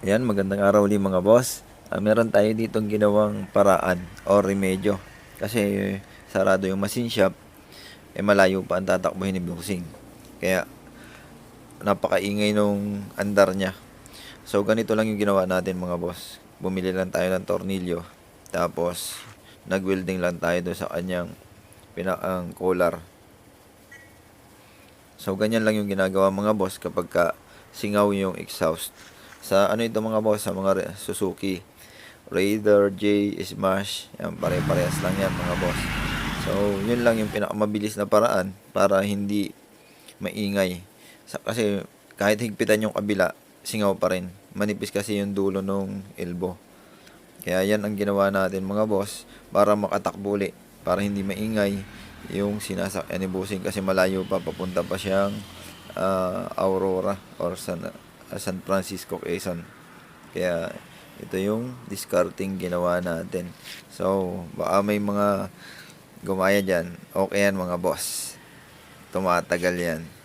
Ayan, magandang araw ulit mga boss. Ah, meron tayo ditong ginawang paraan o remedyo. Kasi sarado yung machine shop, eh malayo pa ang tatakbuhin ni Bossing. Kaya napakaingay nung andar niya. So ganito lang yung ginawa natin mga boss. Bumili lang tayo ng tornilyo. Tapos nag-welding lang tayo doon sa kanyang pinakang collar. So ganyan lang yung ginagawa mga boss kapag ka singaw yung exhaust. Sa ano ito mga boss, sa mga Suzuki Raider, J, Smash, yan pare-parehas lang yan mga boss. So yun lang yung pinakamabilis na paraan para hindi maingay. Sa, kasi kahit higpitan yung kabila, singaw pa rin. Manipis kasi yung dulo ng elbow. Kaya yan ang ginawa natin mga boss para makatakbo uli, para hindi maingay yung sinasakyan ni Busing kasi malayo pa papunta pa siyang ah, Aurora or ah, San Francisco Quezon. Kaya ito yung discarding ginawa natin. So, baka may mga gumaya dyan. Okay yan mga boss. Tumatagal yan.